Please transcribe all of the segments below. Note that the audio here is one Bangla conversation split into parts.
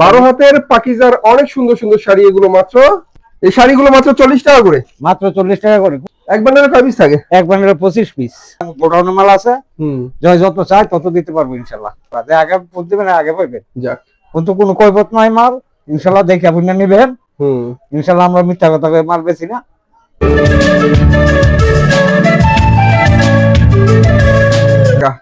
বারো হাতের পাকিজার অনেক সুন্দর সুন্দর শাড়ি এগুলো মাত্র এই শাড়িগুলো মাত্র চল্লিশ টাকা করে। মাত্র চল্লিশ টাকা করে। এক বান্ডেলে কয় পিস থাকে? এক বান্ডেলে পঁচিশ পিস গোডাউন মাল আছে। হুম। জয় যত চাই তত দিতে পারব ইনশাল্লাহ। আগে দিবেন আগে পাইবেন যাক। কিন্তু কোনো কৈবত নাই মাল। ইনশাল্লাহ দেখে আপনি নিবেন। হুম। ইনশাল্লাহ আমরা মিথ্যা কথা মাল বেছি না।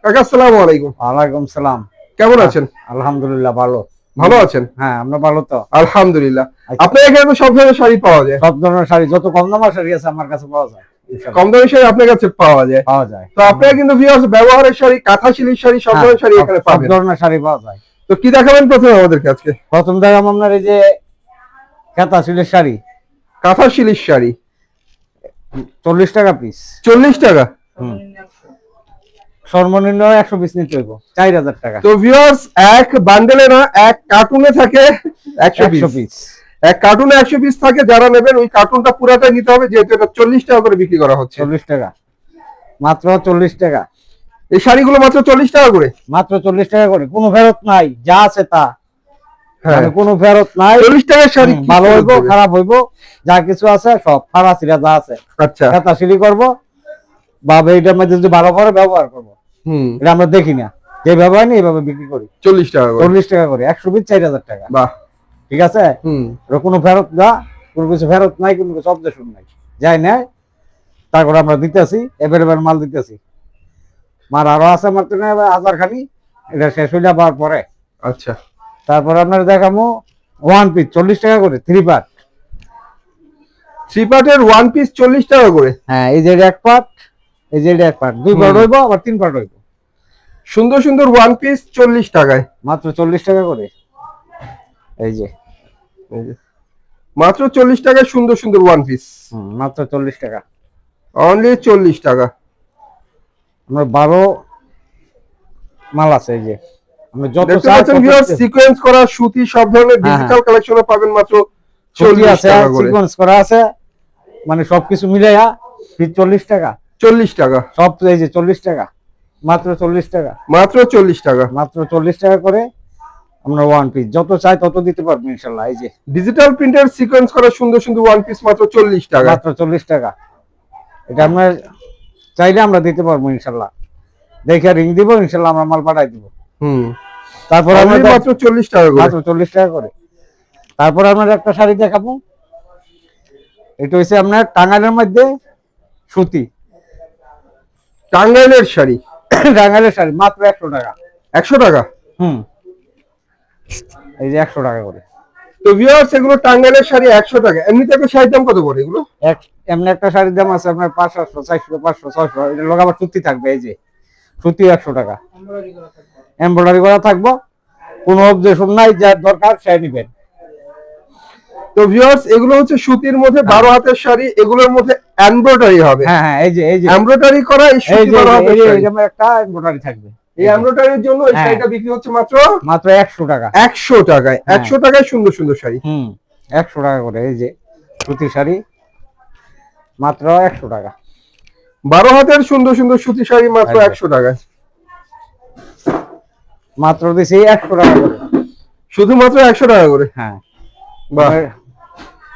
কাকা আসসালামু আলাইকুম। ওয়ালাইকুম সালাম। কেমন আছেন? আলহামদুলিল্লাহ ভালো। ভালো আছেন? হ্যাঁ আমরা ভালো তো। আলহামদুলিল্লাহ। আচ্ছা। আপনার এখানে তো সব ধরনের শাড়ি পাওয়া যায়। সব ধরনের শাড়ি যত কম দামের শাড়ি আছে আমার কাছে পাওয়া যায়। কম দামি শাড়ি আপনার কাছে পাওয়া যায়। পাওয়া যায়। তো আপনারা কিন্তু ভিউয়ার্স ব্যবহারের শাড়ি কাঁথা শিলির শাড়ি সব হ্যাঁ, ধরনের শাড়ি এখানে সব ধরনের শাড়ি পাওয়া যায়। তো কি দেখাবেন প্রথমে আমাদেরকে আজকে? প্রথম দেখাম আপনার এই যে খেতা সিলের শাড়ি। কাঁথা শিলির শাড়ি। চল্লিশ টাকা পিস চল্লিশ টাকা? সর্বনিম্ন একশো পিস নিতে হইব চার হাজার টাকা। তো ভিউয়ার্স এক বান্ডেলে না এক কার্টুনে থাকে একশো পিস এক কার্টুনে একশো পিস থাকে যারা নেবেন ওই কার্টুনটা পুরাটাই নিতে হবে যেহেতু এটা চল্লিশ টাকা করে বিক্রি করা হচ্ছে। চল্লিশ টাকা। মাত্র চল্লিশ টাকা। এই শাড়িগুলো মাত্র চল্লিশ টাকা করে? মাত্র চল্লিশ টাকা করে। কোনো ফেরত নাই যা আছে তা। হ্যাঁ। মানে কোনো ফেরত নাই। চল্লিশ টাকার শাড়ি ভালো হইব খারাপ হইব যা কিছু আছে সব ফারাসিরা যা আছে। আচ্ছা। করব বা এইটার মধ্যে যদি ভালো করে ব্যবহার করব। এটা আমরা দেখি না। যে ব্যবহার নেই এইভাবে বিক্রি করি। চল্লিশ টাকা চল্লিশ টাকা করে একশো পিস চার হাজার টাকা। বাহ। ঠিক আছে? কোনো ফেরত না কোনো কিছু ফেরত নাই কোনো কিছু অবজেকশন নাই। যাই নাই তারপর আমরা দিতেছি এভেলেবেল মাল দিতেছি। মার আরও আছে আমার তো হাজার খানি এটা শেষ হইলে আবার পরে। আচ্ছা। তারপরে আপনার দেখামো ওয়ান পিস চল্লিশ টাকা করে থ্রি পার্ট থ্রি পার্টের ওয়ান পিস চল্লিশ টাকা করে। হ্যাঁ এই যে এক পার্ট এই যে এটা এক পার্ট দুই পার্ট। হইব আবার তিন পার্ট হইব সুন্দর সুন্দর ওয়ান পিস চল্লিশ টাকায়। মাত্র চল্লিশ টাকা করে? এই যে এই যে। মাত্র চল্লিশ টাকায় সুন্দর সুন্দর ওয়ান পিস মাত্র চল্লিশ টাকা। অনলি চল্লিশ টাকা। আমরা বারো মাল আছে এই যে। আমরা যত সিকোয়েন্স করা সুতি সব ধরনের হ্যাঁ, ডিজিটাল কালেকশনে পাবেন মাত্র চল্লিশ টাকা সিকোয়েন্স করা আছে মানে সবকিছু মিলাইয়া চল্লিশ টাকা। চল্লিশ টাকা। সব যে চল্লিশ টাকা। মাত্র চল্লিশ টাকা। মাত্র চল্লিশ টাকা। মাত্র চল্লিশ টাকা করে আমরা ওয়ান পিস যত চাই তত দিতে পারব ইনশাল্লাহ এই যে। ডিজিটাল প্রিন্টের সিকোয়েন্স করা সুন্দর সুন্দর ওয়ান পিস মাত্র চল্লিশ টাকা। মাত্র চল্লিশ টাকা। এটা আমরা চাইলে আমরা দিতে পারব ইনশাল্লাহ। দেখে রিং দিব ইনশাল্লাহ আমরা মাল পাঠাই দিব। হুম। তারপর আমরা মাত্র চল্লিশ টাকা মাত্র চল্লিশ টাকা করে। তারপর আমরা একটা শাড়ি দেখাবো। এটা হচ্ছে আপনার টাঙ্গাইলের মধ্যে সুতি। টাঙ্গাইলের শাড়ি। টাঙ্গাইলের শাড়ি মাত্র একশো টাকা। একশো টাকা? হুম। এই যে একশো টাকা করে। তো ভিউয়ার্স এগুলো টাঙ্গাইলের শাড়ি একশো টাকা। এমনিতে একটা শাড়ির দাম কত পড়ে এগুলো? এক এমনি একটা শাড়ির দাম আছে আপনার পাঁচশো চারশো পাঁচশো ছয়শো। এটা লোক আবার সুতি থাকবে এই যে। সুতি একশো টাকা। এমব্রয়ডারি করা থাকব। কোনো অবজেকশন নাই যার দরকার সে নিবেন। তো ভিউয়ার্স এগুলো হচ্ছে সুতির মধ্যে বারো হাতের শাড়ি এগুলোর মধ্যে এমব্রয়ডারি হবে। হ্যাঁ হ্যাঁ এই যে এই যে। এমব্রয়ডারি করা এই এই সুতি যে হাতের এই একটা এমব্রয়ডারি থাকবে। এই এমব্রয়ডারির জন্য এই হ্যাঁ। শাড়িটা বিক্রি হচ্ছে মাত্র মাত্র একশো টাকা। একশো টাকায়। হ্যাঁ। একশো টাকায় সুন্দর সুন্দর শাড়ি। হুম একশো টাকা করে এই যে সুতি শাড়ি। মাত্র একশো টাকা। বারো হাতের সুন্দর সুন্দর সুতি শাড়ি মাত্র একদম। একশো টাকায়। মাত্র দিছি একশো টাকা করে। শুধুমাত্র একশো টাকা করে? হ্যাঁ। বাহ।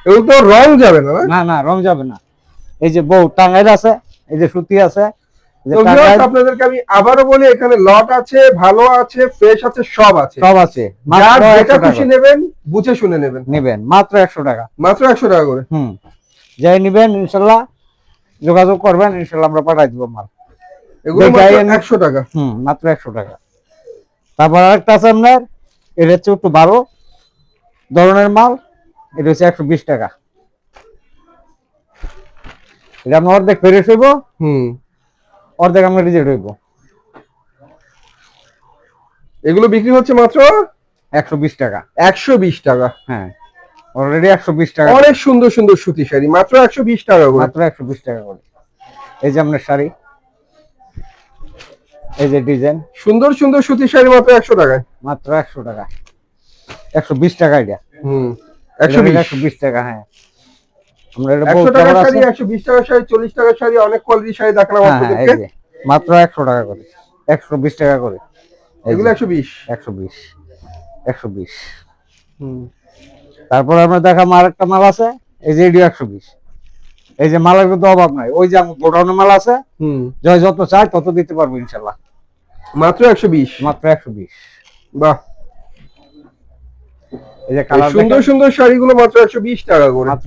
এগুলো তো রং যাবে না না? না রং যাবে না। এই যে বউ টাঙ্গাইল আছে এই যে সুতি আছে আপনাদেরকে আমি আবারও বলি এখানে লট আছে ভালো আছে ফ্রেশ আছে সব আছে। সব আছে। যেটা খুশি নেবেন বুঝে শুনে নেবেন। নেবেন মাত্র একশো টাকা। মাত্র একশো টাকা করে। হুম। যাই নিবেন ইনশাল্লাহ যোগাযোগ করবেন ইনশাল্লাহ আমরা পাঠাই দিব মাল। এগুলো একশো টাকা। হুম মাত্র একশো টাকা। তারপর আরেকটা আছে আপনার এটা হচ্ছে একটু বারো। ধরনের মাল এটা হচ্ছে একশো বিশ টাকা। এটা আপনার অর্ধেক ফেরেস হইব। হুম। অর্ধেক আমরা রিজেক্ট হইব। এগুলো বিক্রি হচ্ছে মাত্র? একশো বিশ টাকা। একশো বিশ টাকা। হ্যাঁ। অলরেডি একশো বিশ টাকা। অনেক সুন্দর সুন্দর সুতি শাড়ি। মাত্র একশো বিশ টাকা করে। মাত্র একশো বিশ টাকা করে। এই যে আপনার শাড়ি। এই যে ডিজাইন। সুন্দর সুন্দর সুতি শাড়ি মাত্র একশো টাকায়। মাত্র একশো টাকা। একশো বিশ টাকা এটা। হুম। একশো বিশ। একশো বিশ টাকা হ্যাঁ। আমরা এটা বলতে শাড়ি শাড়ি টাকার শাড়ি অনেক কোয়ালিটির শাড়ি দেখালাম হ্যাঁ হ্যাঁ আপনাদেরকে মাত্র টাকা করে টাকা এগুলো হুম। তারপর আমরা দেখাম আরেকটা মাল আছে এই যে এডিও একশো বিশ। এই যে মালের কিন্তু অভাব নাই ওই যে আমার গোডাউনের মাল আছে হুম। জয় যত চাই তত দিতে পারব ইনশাল্লাহ। মাত্র একশো বিশ। মাত্র একশো বিশ। বাহ। এই যে কালার সুন্দর সুন্দর শাড়িগুলো মাত্র একশো বিশ টাকা করে। মাত্র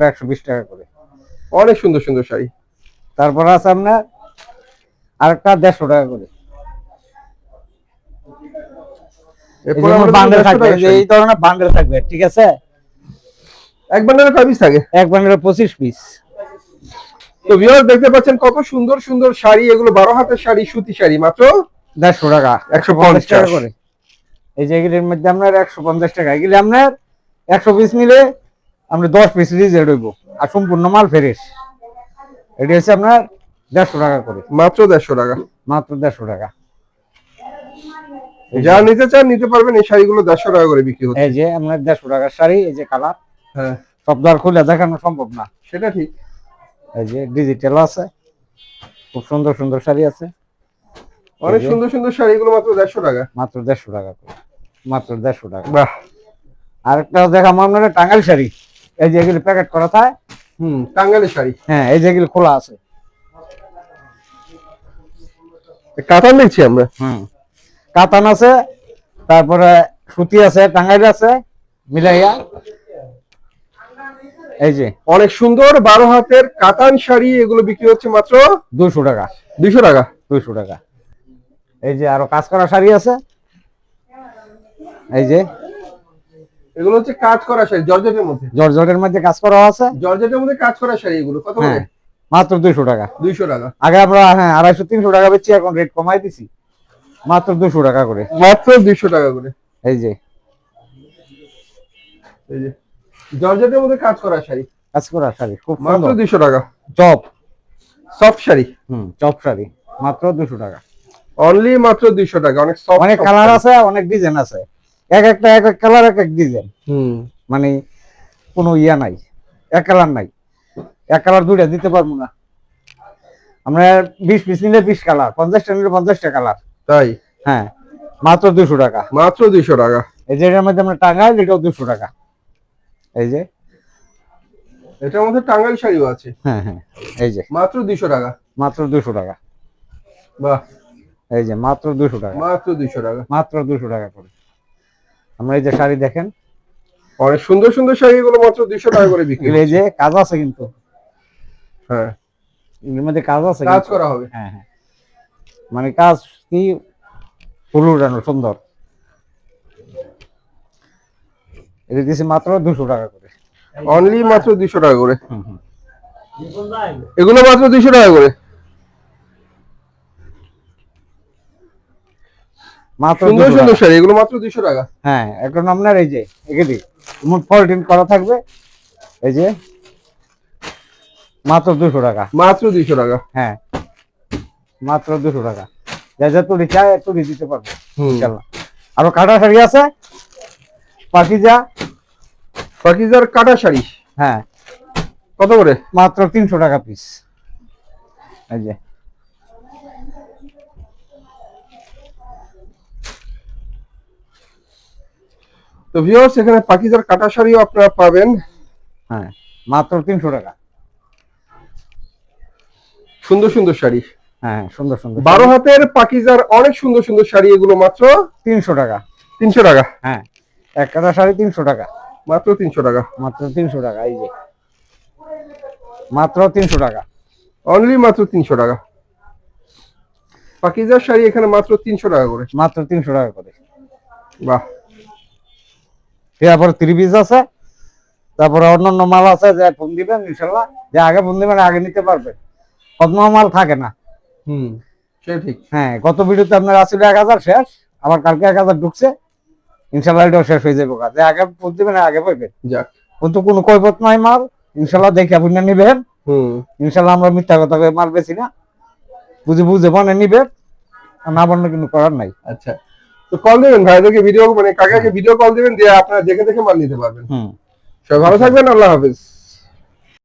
টাকা করে। অনেক সুন্দর সুন্দর শাড়ি। তারপর আছে আপনার আরেকটা দেড়শো টাকা করে। এরপর আমাদের বান্ডেল থাকবে এই যে শাড়ি। এই ধরনের বান্ডেল থাকবে ঠিক আছে? এক বান্ডেলে কয় piece থাকে? এক বান্ডেলে পঁচিশ পিস তো ভিউয়ার দেখতে পাচ্ছেন কত সুন্দর সুন্দর শাড়ি এগুলো বারো হাতের শাড়ি সুতি শাড়ি মাত্র দেড়শো টাকা। 150 টাকা করে। এই এগুলির মধ্যে আপনার একশো পঞ্চাশ টাকা। এগুলি আপনার একশো পিস নিলে আমরা দশ পিস রিজেক্ট হইব আর সম্পূর্ণ মাল ফেরেস এটি হচ্ছে আপনার দেড়শো টাকা করে। মাত্র দেড়শো টাকা। মাত্র দেড়শো টাকা। যা নিতে চান নিতে পারবেন এই শাড়িগুলো দেড়শো টাকা করে বিক্রি হচ্ছে। এই যে আপনার দেড়শো টাকার শাড়ি এই যে কালার। হ্যাঁ। সব দর খুলে দেখানো সম্ভব না। সেটা ঠিক। এই যে ডিজিটাল আছে। খুব সুন্দর সুন্দর শাড়ি আছে। অনেক সুন্দর সুন্দর শাড়িগুলো মাত্র দেড়শো টাকা। মাত্র দেড়শো টাকা মাত্র দেড়শো টাকা। বাহ। আরেকটা দেখাম আপনার টাঙ্গাইল শাড়ি। এই যে এগুলি প্যাকেট করা থাকে হুম টাঙ্গালি শাড়ি। হ্যাঁ এই যে এগুলি খোলা আছে। কাতান দেখছি আমরা। হুম। কাতান আছে তারপরে সুতি আছে টাঙ্গাইল আছে মিলাইয়া। এই যে। অনেক সুন্দর বারো হাতের কাতান শাড়ি এগুলো বিক্রি হচ্ছে মাত্র দুশো টাকা। দুইশো টাকা। দুইশো টাকা। এই যে আরও কাজ করা শাড়ি আছে। এই যে। এগুলো হচ্ছে কাজ করা শাড়ি জর্জেটের মধ্যে। জর্জটের মধ্যে কাজ করা আছে? জর্জেটের মধ্যে কাজ করা শাড়ি এগুলো। কত হ্যাঁ করে মাত্র দুইশো টাকা। দুইশো টাকা। আগে আমরা হ্যাঁ আড়াইশো তিনশো টাকা বেচছি এখন রেট কমাই দিছি। মাত্র দুশো টাকা করে। মাত্র দুইশো টাকা করে। এই যে। এই যে। জর্জেটের মধ্যে কাজ করা শাড়ি। কাজ করা শাড়ি খুব মাত্র দুইশো টাকা। চপ। সফট শাড়ি। হুম চপ শাড়ি মাত্র দুশো টাকা। অনলি মাত্র দুইশো টাকা অনেক সফট অনেক কালার আছে অনেক ডিজাইন আছে। এক একটা এক এক কালার এক এক ডিজাইন মানে কোনো ইয়া নাই এক কালার নাই। এক কালার দুইটা দিতে পারব না। আমরা বিশ পিস নিলে বিশ কালার পঞ্চাশটা নিলে পঞ্চাশটা কালার তাই? হ্যাঁ মাত্র দুশো টাকা। মাত্র দুইশো টাকা? এই যে এটার মধ্যে আমরা টাঙ্গাইল এটাও দুশো টাকা। এই যে। এটার মধ্যে টাঙ্গাইল শাড়িও আছে। হ্যাঁ হ্যাঁ এই যে। মাত্র দুইশো টাকা? মাত্র দুশো টাকা। বাহ। এই যে মাত্র দুশো টাকা। মাত্র দুশো টাকা। মাত্র দুশো টাকা করে। আমরা এই যে শাড়ি দেখেন অনেক সুন্দর সুন্দর শাড়ি এগুলো মাত্র দুইশো টাকা করে বিক্রি এই যে কাজ আছে কিন্তু। হ্যাঁ। এগুলোর মধ্যে কাজ আছে কাজ করা হবে। হ্যাঁ হ্যাঁ। মানে কাজ কি? ফুল উড়ানো সুন্দর। এটা দিয়েছি মাত্র দুশো টাকা করে। অনলি মাত্র দুইশো টাকা করে। এগুলো মাত্র দুইশো টাকা করে। মাত্র সুন্দর 200 সুন্দর শাড়ি এগুলো মাত্র দুইশো টাকা। হ্যাঁ এখন আপনার এই যে করা থাকবে এই যে মাত্র টাকা। মাত্র টাকা। হ্যাঁ মাত্র টাকা। যা যা তুলি চায় তুলি দিতে পারব আরও কাটা শাড়ি আছে? পাখিজা পাকিজার কাটা শাড়ি। হ্যাঁ। কত করে? মাত্র তিনশো টাকা পিস এই যে তো ভিউয়ার্স এখানে পাকিজার কাটা শাড়িও আপনারা পাবেন। হ্যাঁ মাত্র তিনশো টাকা। সুন্দর সুন্দর শাড়ি। হ্যাঁ সুন্দর সুন্দর বারো হাতের পাকিজার অনেক সুন্দর সুন্দর শাড়ি এগুলো মাত্র তিনশো টাকা। তিনশো টাকা। হ্যাঁ এক কাটা শাড়ি তিনশো টাকা। মাত্র তিনশো টাকা। মাত্র তিনশো টাকা এই যে। মাত্র তিনশো টাকা। অনলি মাত্র তিনশো টাকা। পাকিজার শাড়ি এখানে মাত্র তিনশো টাকা করে। মাত্র তিনশো টাকা করে। বাহ। তারপর থ্রি পিস আছে তারপরে অন্যান্য মাল আছে যে ফোন দিবেন ইনশাল্লাহ। যে আগে ফোন দিবেন আগে নিতে পারবেন অন্য মাল থাকে না। হুম সেটা ঠিক। হ্যাঁ গত ভিডিওতে আপনার আসলে এক হাজার শেষ আবার কালকে এক হাজার ঢুকছে। ইনশাল্লাহ এটাও শেষ হয়ে যাবে কাজ আগে ফোন দিবেন আগে পাইবেন যাক। কিন্তু কোনো কৈপত নাই মাল। ইনশাল্লাহ দেখে আপনি নিবেন। হুম। ইনশাল্লাহ আমরা মিথ্যা কথা মাল বেশি না। বুঝে বুঝে মনে নিবেন আর না বললে কিন্তু করার নাই। আচ্ছা। তো কল দেবেন ভাইদেরকে ভিডিও মানে কাকাকে ভিডিও কল দিবেন দিয়ে আপনারা দেখে দেখে মাল নিতে পারবেন। সবাই ভালো থাকবেন আল্লাহ হাফেজ।